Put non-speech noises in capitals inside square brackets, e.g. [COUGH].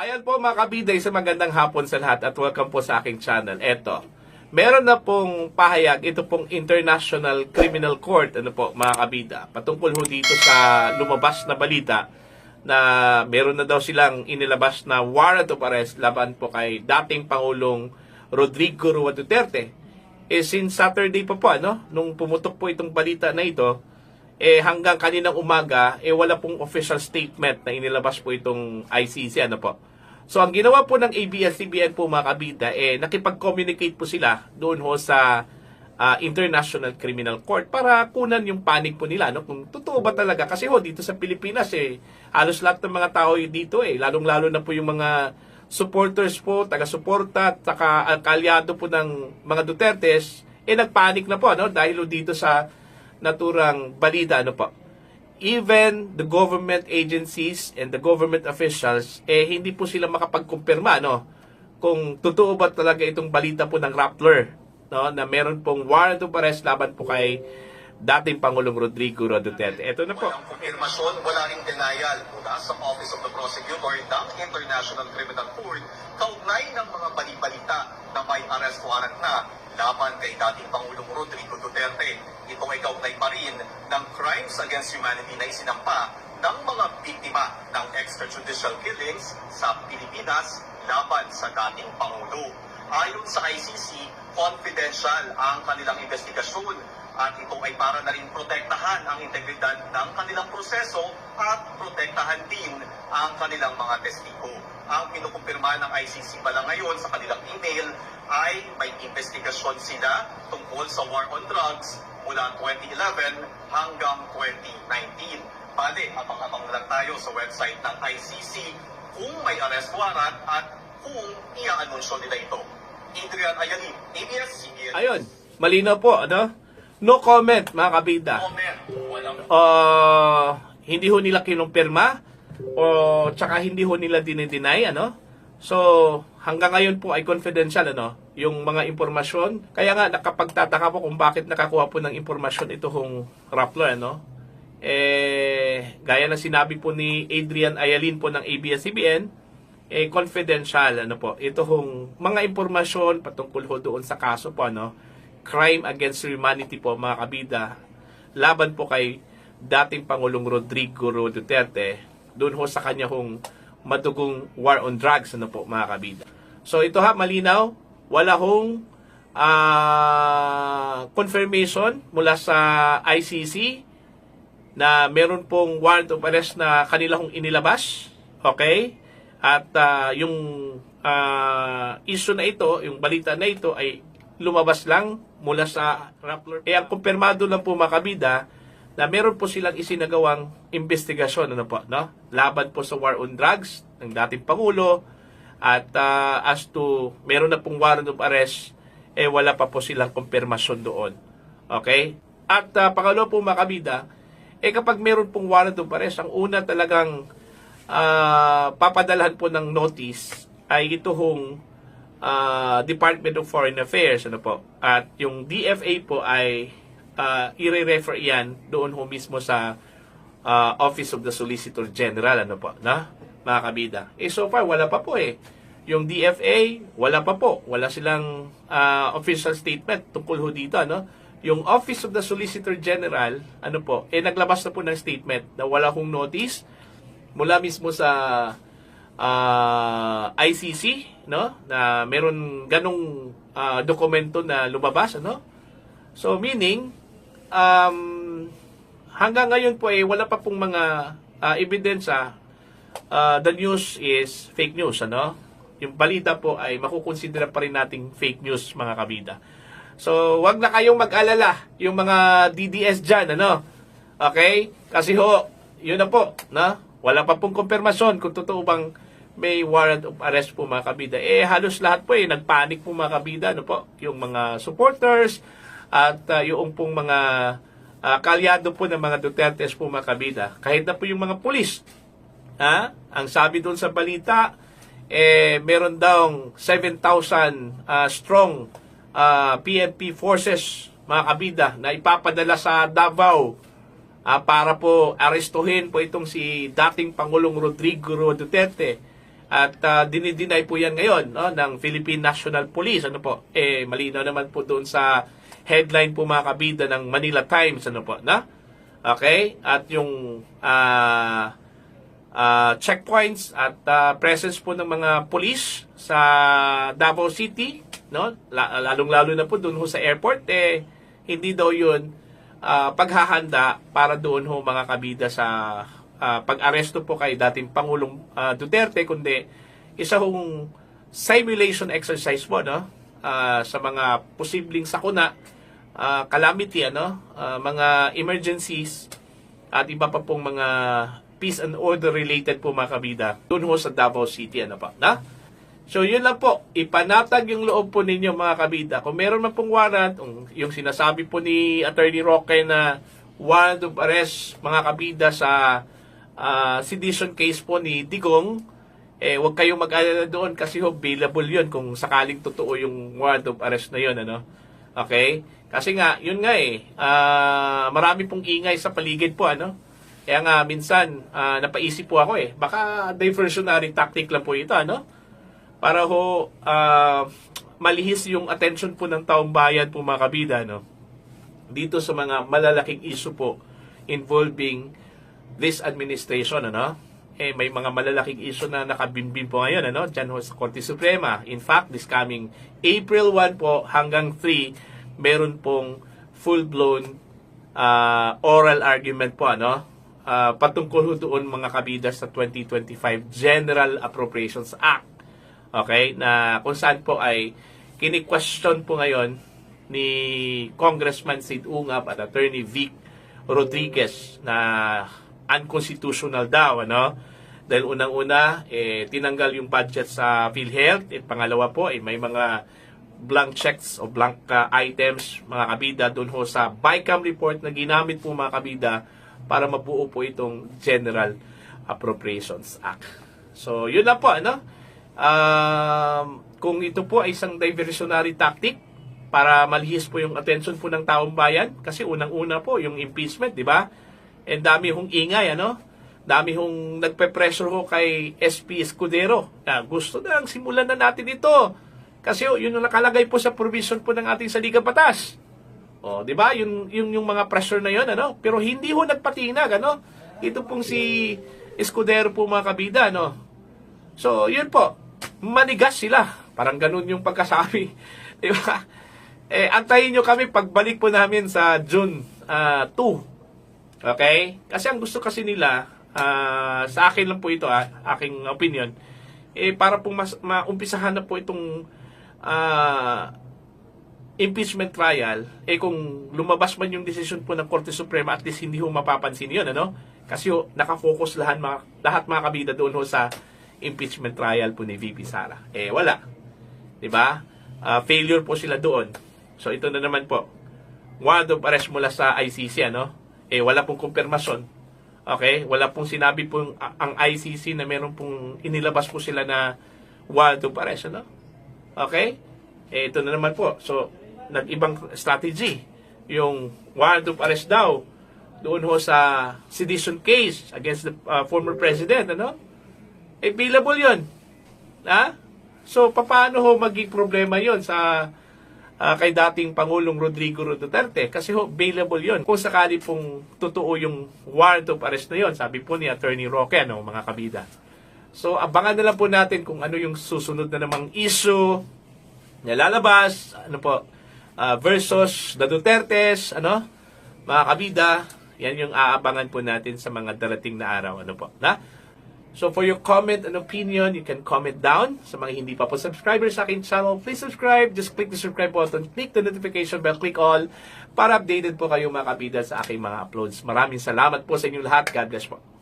Ayan po mga kabida, isang magandang hapon sa lahat at welcome po sa aking channel. Eto, meron na pong pahayag, ito pong International Criminal Court, ano po mga kabida, patungkol ho dito sa lumabas na balita na meron na daw silang inilabas na warrant of arrest laban po kay dating Pangulong Rodrigo Rua Duterte. Eh since Saturday pa po, ano, nung pumutok po itong balita na ito, eh hanggang kaninang umaga, eh wala pong official statement na inilabas po itong ICC, ano po. So ang ginawa po ng ABS-CBN po mga kabida, eh nakipag-communicate po sila doon ho sa ah, International Criminal Court para kunan yung panic po nila, no? Kung totoo ba talaga. Kasi ho, dito sa Pilipinas, eh, halos lahat ng mga tao dito, eh, lalong-lalo na po yung mga supporters po, taga-suporta, at saka kalyado po ng mga Dutertes, eh nagpanik na po, no? Dahil dito sa naturang balita, ano po. Even the government agencies and the government officials, eh hindi po sila makapagkumpirma, no? Kung totoo ba talaga itong balita po ng Rappler, no? Na meron pong warrant of arrest laban po kay dating Pangulong Rodrigo Duterte. Ito na po. Walang konfirmasyon, wala ring denial mula sa Office of the Prosecutor ng International Criminal Court kaugnay ng mga balibalita na may arrest warrant na laban kay dating Pangulong Rodrigo Duterte. Ito ay kaugnay pa rin ng crimes against humanity na isinampa ng mga biktima ng extrajudicial killings sa Pilipinas laban sa dating Pangulo. Ayon sa ICC, confidential ang kanilang investigasyon at ito ay para na rin protektahan ang integridad ng kanilang proseso at protektahan din ang kanilang mga testigo. Ang pinukumpirma ng ICC pala ngayon sa kanilang email ay may investigasyon sila tungkol sa war on drugs mula 2011 hanggang 2019. Bale, abang-abang lang tayo sa website ng ICC kung may arrest warrant at kung ia-anunsyo nila ito. Adrian Ayalin, ABS-CBN. Ayun, malinaw po, ano? No comment, mga kabida. Uh, hindi ho nila kinumpirma o tsaka hindi ho nila dinideny ano? So hanggang ngayon po ay confidential ano yung mga impormasyon. Kaya nga nakapagtataka po kung bakit nakakuha po ng impormasyon ito hong Rappler ano? Eh gaya ng sinabi po ni Adrian Ayalin po ng ABS-CBN eh confidential ano po ito hong mga impormasyon patungkol ho doon sa kaso po ano crime against humanity po mga kabida laban po kay dating Pangulong Rodrigo Duterte doon ho sa kanya hong madugong war on drugs ano po mga kabida. So ito ha malinaw wala hong ah, confirmation mula sa ICC na meron pong warrant of arrest na kanila hong inilabas. Okay? At ah, yung ah, issue na ito, yung balita na ito ay lumabas lang mula sa Rappler. Eh, kumpirmado lang po mga kabida na meron po silang isinagawang investigasyon ano po, no? Laban po sa war on drugs ng dating Pangulo at ah, as to meron na pong warrant of arrest eh wala pa po silang kumpirmasyon doon. Okay? At uh, pangalawa po mga kabida, eh kapag meron pong warrant of arrest, ang una talagang ah, papadalhan po ng notice ay ito hong ah, Department of Foreign Affairs ano po. At yung DFA po ay uh, i-refer yan doon ho mismo sa ah, Office of the Solicitor General ano po, na mga kabida. Eh so far wala pa po eh. Yung DFA wala pa po, wala silang ah, official statement tungkol ho dito ano. Yung Office of the Solicitor General, ano po, eh naglabas na po ng statement na wala hong notice mula mismo sa ah, ICC, no? Na meron ganong ah, dokumento na lumabas, ano? So meaning um, hanggang ngayon po ay wala pa pong mga ah, ebidensya uh, the news is fake news, ano? Yung balita po ay makukonsidera pa rin nating fake news, mga kabida. So, wag na kayong mag-alala, yung mga DDS dyan, ano? Okay? Kasi ho, yun na po, na? Wala pa pong konfirmasyon kung totoo bang may warrant of arrest po mga kabida. Eh, halos lahat po eh, nagpanik po mga kabida, ano po? Yung mga supporters at uh, yung pong mga uh, kalyado po ng mga Dutertes po mga kabida. Kahit na po yung mga pulis, Ha? Ang sabi doon sa balita, eh, meron daw 7,000 ah, strong ah, PNP forces, mga kabida, na ipapadala sa Davao ah, para po arestuhin po itong si dating Pangulong Rodrigo Duterte At uh, dinideny po yan ngayon no, ng Philippine National Police. Ano po? Eh, malinaw naman po doon sa headline po mga kabida ng Manila Times. Ano po? Na? Okay? At yung ah ah, checkpoints at ah, presence po ng mga police sa Davao City, no? La- lalong-lalo na po doon ho sa airport eh hindi daw 'yun ah, paghahanda para doon ho mga kabida sa ah, pag-aresto po kay dating Pangulong ah, Duterte kundi isa hong simulation exercise po no? Ah, sa mga posibleng sakuna ah, calamity ano? Ah, mga emergencies at iba pa pong mga peace and order related po mga kabida doon ho sa Davao City ano pa na? So yun lang po, ipanatag yung loob po ninyo mga kabida. Kung meron man pong warrant, yung sinasabi po ni Attorney Roque na warrant of arrest mga kabida sa ah, sedition case po ni Digong, eh huwag kayong mag-alala doon kasi ho, available yun kung sakaling totoo yung warrant of arrest na yun. Ano? Okay? Kasi nga, yun nga eh, ah, marami pong ingay sa paligid po. Ano? Kaya nga, minsan, ah, napaisip po ako eh, baka diversionary tactic lang po ito. Ano? para ho ah, malihis yung attention po ng taong bayan po mga kabida no dito sa mga malalaking issue po involving this administration ano? Eh may mga malalaking issue na nakabimbin po ngayon ano? Diyan ho sa Korte Suprema. In fact this coming April 1 po hanggang 3 meron pong full blown oral argument po ano? Ah, patungkol doon mga kabida sa 2025 General Appropriations Act. Okay? Na kung saan po ay kini-question po ngayon ni Congressman Sid Ungap at Attorney Vic Rodriguez na unconstitutional daw, ano? Dahil unang-una, eh, tinanggal yung budget sa PhilHealth. At pangalawa po, eh, may mga blank checks o blank uh, items, mga kabida, doon ho sa BICAM report na ginamit po mga kabida para mabuo po itong General Appropriations Act. So, yun lang po, ano? Um, kung ito po ay isang diversionary tactic para malihis po yung attention po ng taong bayan kasi unang-una po yung impeachment, di ba? And dami hong ingay, ano? Dami hong nagpe-pressure ho kay SP Escudero na gusto na simulan na natin ito. Kasi oh, yun yung nakalagay po sa provision po ng ating saligang batas. Oh, 'di ba? Yung yung yung mga pressure na 'yon, ano? Pero hindi ho nagpatinag, ano? Ito pong si Escudero po mga kabida, ano? So, yun po. Manigas sila. Parang ganun yung pagkasabi. [LAUGHS] Di ba? Eh, antayin nyo kami pagbalik po namin sa June ah, 2. Okay? Kasi ang gusto kasi nila, ah, sa akin lang po ito, ah, aking opinion, eh, para pong mas, maumpisahan na po itong ah, impeachment trial, eh kung lumabas man yung decision po ng Korte Suprema, at least hindi ho mapapansin yun, ano? Kasi ho, nakafocus lahat mga, lahat mga kabida doon ho sa impeachment trial po ni VP Sara. Eh, wala. 'Di ba? Ah, failure po sila doon. So, ito na naman po. Warrant of arrest mula sa ICC, ano? Eh, wala pong kumpirmasyon. Okay? Wala pong sinabi a- ang ICC na meron pong inilabas po sila na of arrest, ano? Okay? Eh, ito na naman po. So, nag-ibang strategy. Yung of arrest daw doon ho sa sedition case against the uh, former president, ano? Eh, billable yun. Ha? So, paano ho maging problema yon sa ah, kay dating Pangulong Rodrigo Duterte? Kasi ho, bailable yon Kung sakali pong totoo yung warrant of arrest na yon sabi po ni Attorney Roque, ano, mga kabida. So, abangan na lang po natin kung ano yung susunod na namang issue na lalabas, ano po, ah, versus the Dutertes, ano, mga kabida, yan yung aabangan po natin sa mga darating na araw, ano po, na? So for your comment and opinion, you can comment down. Sa mga hindi pa po subscribers sa aking channel, please subscribe. Just click the subscribe button, click the notification bell, click all para updated po kayo mga kabida sa aking mga uploads. Maraming salamat po sa inyong lahat. God bless po.